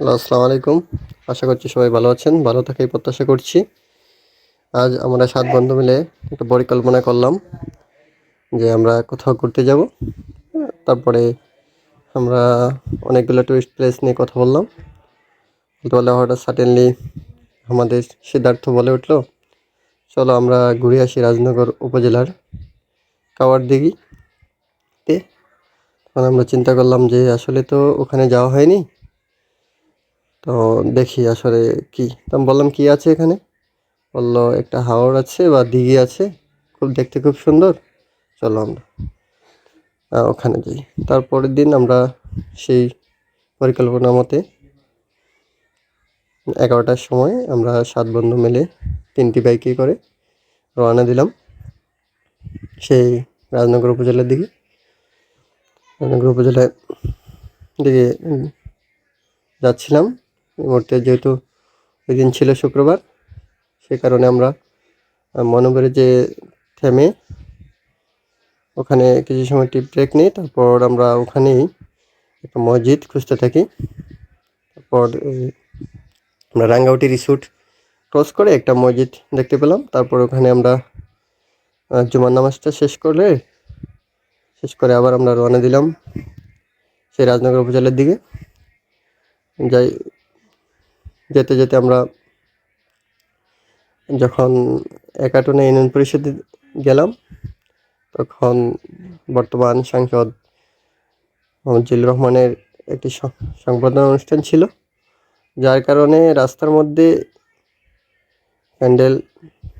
Hello, আসসালামু আলাইকুম। আশা করছি সবাই ভালো আছেন, ভালো থাকাই প্রত্যাশা করছি। আজ আমরা সাত বন্ধু মিলে একটা পরিকল্পনা করলাম যে আমরা কোথাও ঘুরতে যাব। তারপরে আমরা অনেকগুলো টুরিস্ট প্লেস নিয়ে কথা বললাম। বলতে বললে হঠাৎ সাডেনলি আমাদের সিদ্ধার্থ বলে উঠল, চলো আমরা ঘুরে আসি রাজনগর উপজেলার কাওয়ার দিঘিতে তখন আমরা চিন্তা করলাম যে আসলে তো ওখানে যাওয়া হয়নি। তো দেখি আসলে কি। তো আমি বললাম, কি আছে এখানে? বলল, একটা হাওড় আছে বা দিঘি আছে। খুব, দেখতে খুব সুন্দর। চলো আমরা ওখানে যাই। তারপরের দিন আমরা সেই পরিকল্পনা মতে এগারোটার সময় আমরা সাত বন্ধু মিলে তিনটি বাইকে করে রওনা দিলাম সেই রাজনগর উপজেলার দিকে। রাজনগর উপজেলার দিকে যাচ্ছিলাম। মুহূর্তে যেহেতু ওই দিন ছিল শুক্রবার, সে কারণে আমরা মনোবরে যে থেমে ওখানে কিছু সময় টিপ ব্রেক নিই, তারপর আমরা ওখানেই একটা মসজিদ খুঁজতে থাকি। তারপর আমরা রাঙ্গাউটি রিসোর্ট ক্রস করে একটা মসজিদ দেখতে পেলাম। তারপর ওখানে আমরা জুমার নামাজটা শেষ করলে, শেষ করে আবার আমরা রওনা দিলাম সেই রাজনগর উপজেলার দিকে। যাই যেতে যেতে আমরা যখন একাটনে ইউনিয়ন পরিষদে গেলাম, তখন বর্তমান সাংসদ মোহাম্মদ জিল্লুর রহমানের একটি সংবর্ধনা অনুষ্ঠান ছিল, যার কারণে রাস্তার মধ্যে প্যান্ডেল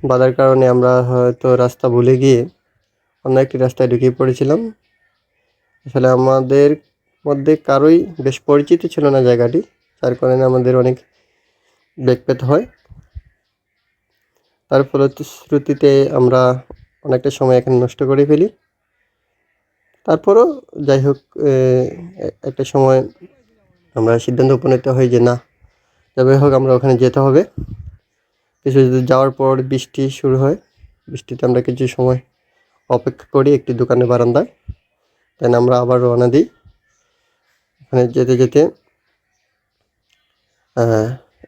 বাঁধার কারণে আমরা হয়তো রাস্তা ভুলে গিয়ে অন্য একটি রাস্তায় ঢুকিয়ে পড়েছিলাম। আসলে আমাদের মধ্যে কারোই বেশ পরিচিত ছিল না জায়গাটি, যার কারণে আমাদের অনেক বেগ পেতে হয় তার ফলশ্রুতিতে আমরা অনেকটা সময় এখানে নষ্ট করে ফেলি। তারপরও যাই হোক একটা সময় আমরা সিদ্ধান্ত উপনীত হই যে না যাবে হোক আমরা ওখানে যেতে হবে। কিছু যাওয়ার পর বৃষ্টি শুরু হয়, বৃষ্টিতে আমরা কিছু সময় অপেক্ষা করি একটি দোকানে বারান্দায়। দেন আমরা আবার রওনা দিই। ওখানে যেতে যেতে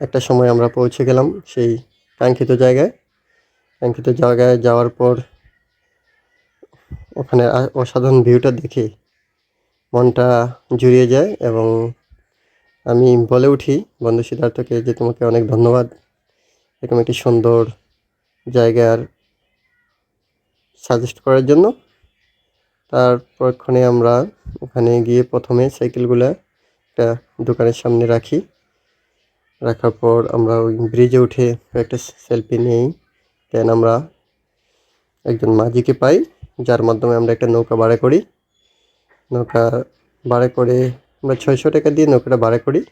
একটা সময় আমরা পৌঁছে গেলাম সেই কাঙ্ক্ষিত জায়গায়। কাঙ্ক্ষিত জায়গায় যাওয়ার পর ওখানে অসাধারণ ভিউটা দেখে মনটা জুড়িয়ে যায় এবং আমি বলে উঠি বন্ধু সিদ্ধার্থকে যে তোমাকে অনেক ধন্যবাদ। এরকম একটি সুন্দর জায়গার সাজেস্ট করার জন্য। তারপরক্ষণে আমরা ওখানে গিয়ে প্রথমে সাইকেলগুলো একটা দোকানের সামনে রাখি। রাখার পর আমরা ওই ব্রিজে উঠে একটা সেলফি নেই। দেন আমরা একজন মাঝিকে পাই, যার মাধ্যমে আমরা একটা নৌকা ভাড়া করি। নৌকা ভাড়া করে আমরা ছয়শো টাকা দিয়ে নৌকাটা ভাড়া করি।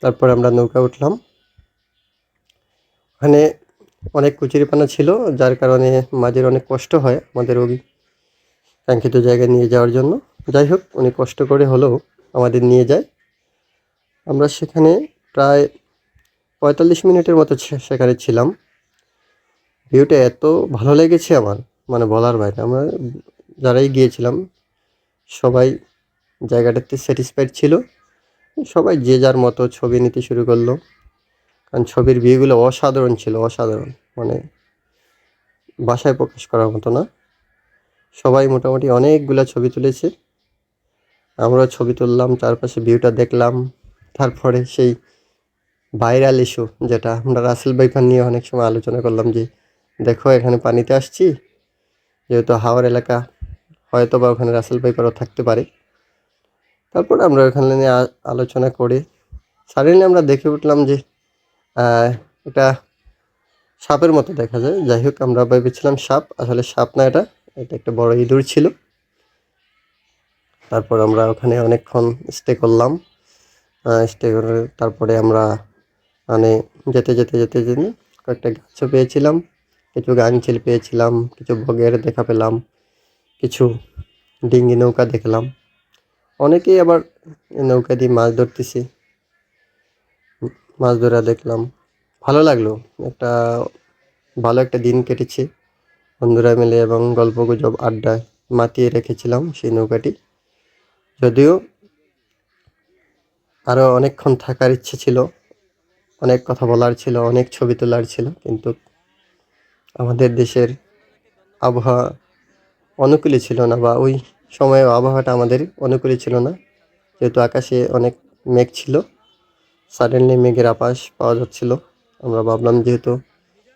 তারপর আমরা নৌকা উঠলাম। ওখানে অনেক কুচুরিপানা ছিল, যার কারণে মাঝের অনেক কষ্ট হয় আমাদের ওই কাঙ্ক্ষিত জায়গায় নিয়ে যাওয়ার জন্য। যাই হোক, উনি কষ্ট করে হলেও আমাদের নিয়ে যায়। আমরা সেখানে প্রায় পঁয়তাল্লিশ মিনিটের মতো সেখানে ছিলাম। ভিউটা এত ভালো লেগেছে আমার মানে বলার বাইরে। আমরা যারাই গিয়েছিলাম, সবাই জায়গাটাতে স্যাটিসফাইড ছিল। সবাই যে যার মতো ছবি নিতে শুরু করল। কারণ ছবির ভিউগুলো অসাধারণ ছিল, অসাধারণ। মানে বাসায় প্রকাশ করার মতো না। সবাই মোটামুটি অনেকগুলা ছবি তুলেছে। আমরা ছবি তুললাম, চারপাশে ভিউটা দেখলাম। তারপরে সেই ভাইরাল ইস্যু যেটা আমরা রাসেল ভাইফান নিয়ে অনেক সময় আলোচনা করলাম যে, দেখো, এখানে পানিতে আসছি। যেহেতু হাওড় এলাকা হয়তো বা ওখানে রাসেল ভাইপারও থাকতে পারে। তারপর আমরা ওখানে নিয়ে আলোচনা করে সাডেনলি আমরা দেখে উঠলাম যে এটা সাপের মতো দেখা যায়। যাই হোক, আমরা ভেবেছিলাম সাপ, আসলে সাপ না এটা এটা একটা বড় ইঁদুর ছিল। তারপর আমরা ওখানে অনেকক্ষণ স্টে করলাম। স্টে করে তারপরে আমরা মানে যেতে যেতে যেতে যেতে কয়েকটা গাছও পেয়েছিলাম। কিছু গাংচিল পেয়েছিলাম, কিছু বগের দেখা পেলাম, কিছু ডিঙ্গি নৌকা দেখলাম। অনেকেই আবার নৌকা দিয়ে মাছ ধরতেছে। মাছ ধরা দেখলাম। ভালো লাগল। একটা ভালো একটা দিন কেটেছে। বন্ধুরা মিলে এবং গল্প গুজব আড্ডায় মাতিয়ে রেখেছিলাম সেই নৌকাটি। যদিও আরও অনেকক্ষণ থাকার ইচ্ছে ছিল। অনেক কথা বলার ছিল, অনেক ছবি তোলার ছিল, কিন্তু আমাদের দেশের আবহাওয়া অনুকূলে ছিল না বা ওই সময়ে আবহাওয়াটা আমাদের অনুকূলে ছিল না। যেহেতু আকাশে অনেক মেঘ ছিল সাডেনলি মেঘের আপাস পাওয়া যাচ্ছিল। আমরা ভাবলাম যেহেতু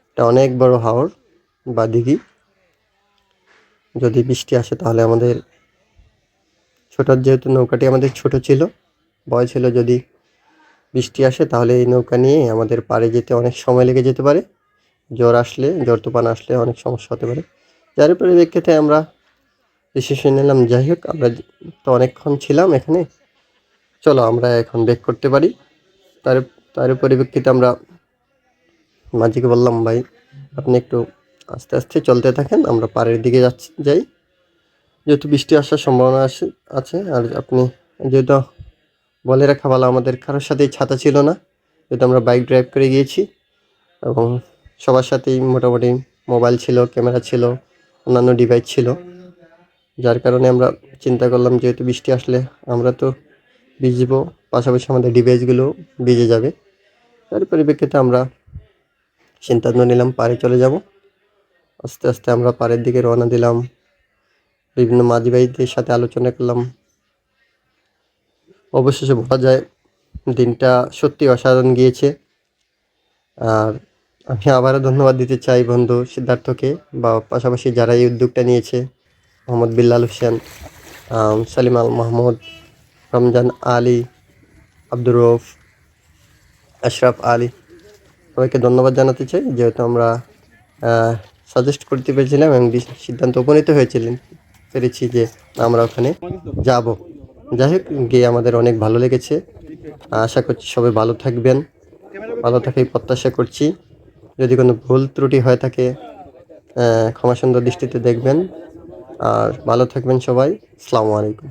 এটা অনেক বড় হাওর বা দিঘি, যদি বৃষ্টি আসে তাহলে আমাদের ছোট যেহেতু নৌকাটি আমাদের ছোট ছিল, ভয় ছিল যদি বৃষ্টি আসে, তাহলে এই নৌকা নিয়ে আমাদের পাড়ে যেতে অনেক সময় লেগে যেতে পারে। জ্বর আসলে, জ্বর তুফান আসলে অনেক সমস্যা হতে পারে। যার পরিপ্রেক্ষিতে আমরা ডিসিশন নিলাম, যাই হোক, আমরা তো অনেকক্ষণ ছিলাম এখানে। চলো, আমরা এখন ব্রেক করতে পারি। তার তার পরিপ্রেক্ষিতে আমরা মাঝিকে বললাম, ভাই, আপনি একটু আস্তে আস্তে চলতে থাকেন, আমরা পাড়ের দিকে যাচ্ছি, যাই। যেহেতু বৃষ্টি আসার সম্ভাবনা আছে আছে, আর আপনি যেহেতু বলে রাখা ভালো আমাদের। কারোর সাথেই ছাতা ছিল না, যেহেতু আমরা বাইক ড্রাইভ করে গিয়েছি এবং সবার সাথেই মোটামুটি মোবাইল ছিল ক্যামেরা ছিল, অন্যান্য ডিভাইস ছিল। যার কারণে আমরা চিন্তা করলাম, যেহেতু বৃষ্টি আসলে আমরা তো ভিজবো, পাশাপাশি আমাদের ডিভাইসগুলো ভিজে যাবে। তার পরিপ্রেক্ষিতে আমরা সিদ্ধান্ত নিলাম, পাড়ে চলে যাব। আস্তে আস্তে আমরা পাড়ের দিকে রওনা দিলাম। বিভিন্ন মাঝি সাথে আলোচনা করলাম। অবশেষে বলা যায় দিনটা সত্যি অসাধারণ গিয়েছে। আর আমি আবারও ধন্যবাদ দিতে চাই বন্ধু সিদ্ধার্থকে, বা পাশাপাশি যারা এই উদ্যোগটা নিয়েছে, মোহাম্মদ বিল্লাল হোসেন সালিম আল মাহমুদ, রমজান আলী, আব্দুর রৌফ আশরাফ আলী, সবাইকে ধন্যবাদ জানাতে চাই। যেহেতু আমরা সাজেস্ট করতে পেরেছিলাম এবং সিদ্ধান্ত উপনীত হয়েছিলেন, পেরেছি যে আমরা ওখানে যাব। যাই হোক, গিয়ে আমাদের অনেক ভালো লেগেছে। আশা করছি সবাই ভালো থাকবেন। ভালো থাকাই প্রত্যাশা করছি। যদি কোনো ভুল ত্রুটি হয়ে থাকে ক্ষমা সুন্দর দৃষ্টিতে দেখবেন। আর ভালো থাকবেন সবাই। সালামু আলাইকুম।